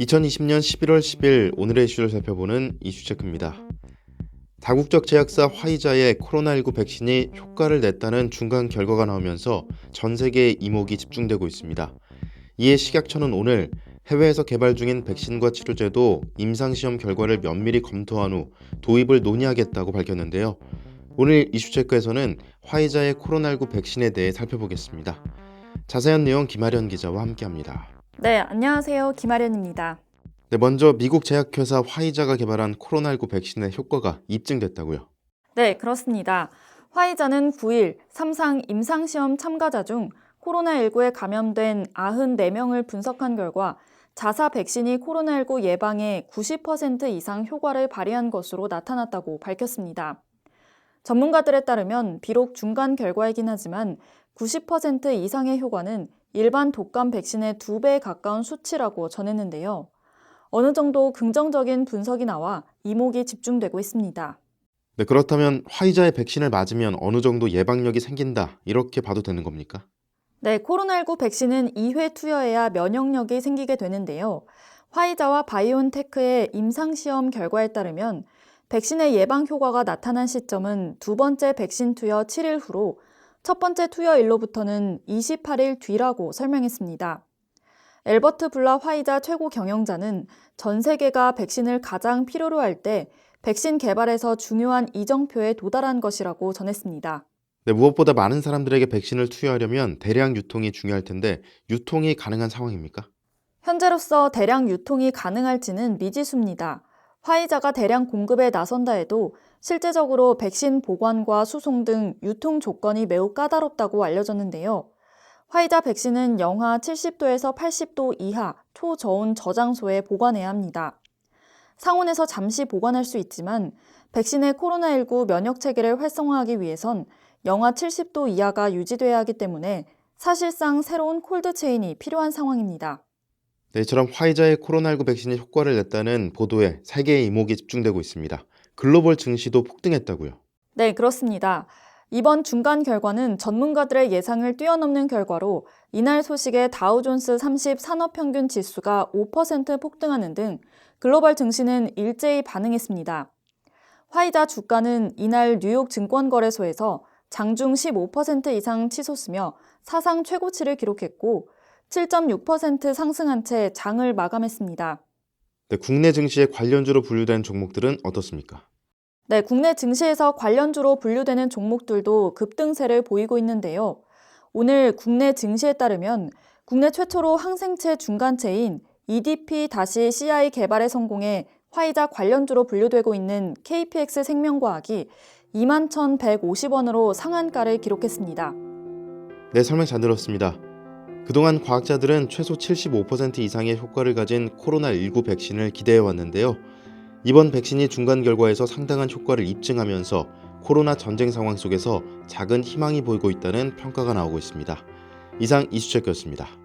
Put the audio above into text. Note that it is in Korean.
2020년 11월 10일 오늘의 이슈를 살펴보는 이슈체크입니다. 다국적 제약사 화이자의 코로나19 백신이 효과를 냈다는 중간 결과가 나오면서 전 세계의 이목이 집중되고 있습니다. 이에 식약처는 오늘 해외에서 개발 중인 백신과 치료제도 임상시험 결과를 면밀히 검토한 후 도입을 논의하겠다고 밝혔는데요. 오늘 이슈체크에서는 화이자의 코로나19 백신에 대해 살펴보겠습니다. 자세한 내용 김아련 기자와 함께합니다. 네, 안녕하세요. 김아련입니다. 네, 먼저 미국 제약회사 화이자가 개발한 코로나19 백신의 효과가 입증됐다고요. 네, 그렇습니다. 화이자는 9일 3상 임상시험 참가자 중 코로나19에 감염된 94명을 분석한 결과 자사 백신이 코로나19 예방에 90% 이상 효과를 발휘한 것으로 나타났다고 밝혔습니다. 전문가들에 따르면 비록 중간 결과이긴 하지만 90% 이상의 효과는 일반 독감 백신의 두 배에 가까운 수치라고 전했는데요. 어느 정도 긍정적인 분석이 나와 이목이 집중되고 있습니다. 네, 그렇다면 화이자의 백신을 맞으면 어느 정도 예방력이 생긴다 이렇게 봐도 되는 겁니까? 네, 코로나19 백신은 2회 투여해야 면역력이 생기게 되는데요. 화이자와 바이온테크의 임상시험 결과에 따르면 백신의 예방 효과가 나타난 시점은 두 번째 백신 투여 7일 후로 첫 번째 투여일로부터는 28일 뒤라고 설명했습니다. 엘버트 블라 화이자 최고 경영자는 전 세계가 백신을 가장 필요로 할 때 백신 개발에서 중요한 이정표에 도달한 것이라고 전했습니다. 네, 무엇보다 많은 사람들에게 백신을 투여하려면 대량 유통이 중요할 텐데 유통이 가능한 상황입니까? 현재로서 대량 유통이 가능할지는 미지수입니다. 화이자가 대량 공급에 나선다 해도 실제적으로 백신 보관과 수송 등 유통 조건이 매우 까다롭다고 알려졌는데요. 화이자 백신은 영하 70도에서 80도 이하 초저온 저장소에 보관해야 합니다. 상온에서 잠시 보관할 수 있지만 백신의 코로나19 면역 체계를 활성화하기 위해선 영하 70도 이하가 유지돼야 하기 때문에 사실상 새로운 콜드 체인이 필요한 상황입니다. 네, 이처럼 화이자의 코로나19 백신이 효과를 냈다는 보도에 세계의 이목이 집중되고 있습니다. 글로벌 증시도 폭등했다고요. 네, 그렇습니다. 이번 중간 결과는 전문가들의 예상을 뛰어넘는 결과로 이날 소식에 다우존스 30 산업평균 지수가 5% 폭등하는 등 글로벌 증시는 일제히 반응했습니다. 화이자 주가는 이날 뉴욕 증권거래소에서 장중 15% 이상 치솟으며 사상 최고치를 기록했고 7.6% 상승한 채 장을 마감했습니다. 네, 국내 증시의 관련주로 분류된 종목들은 어떻습니까? 네, 국내 증시에서 관련주로 분류되는 종목들도 급등세를 보이고 있는데요. 오늘 국내 증시에 따르면 국내 최초로 항생체 중간체인 EDP-CI 개발에 성공해 화이자 관련주로 분류되고 있는 KPX 생명과학이 21,150원으로 상한가를 기록했습니다. 네, 설명 잘 들었습니다. 그동안 과학자들은 최소 75% 이상의 효과를 가진 코로나19 백신을 기대해 왔는데요. 이번 백신이 중간 결과에서 상당한 효과를 입증하면서 코로나 전쟁 상황 속에서 작은 희망이 보이고 있다는 평가가 나오고 있습니다. 이상 이수철이었습니다.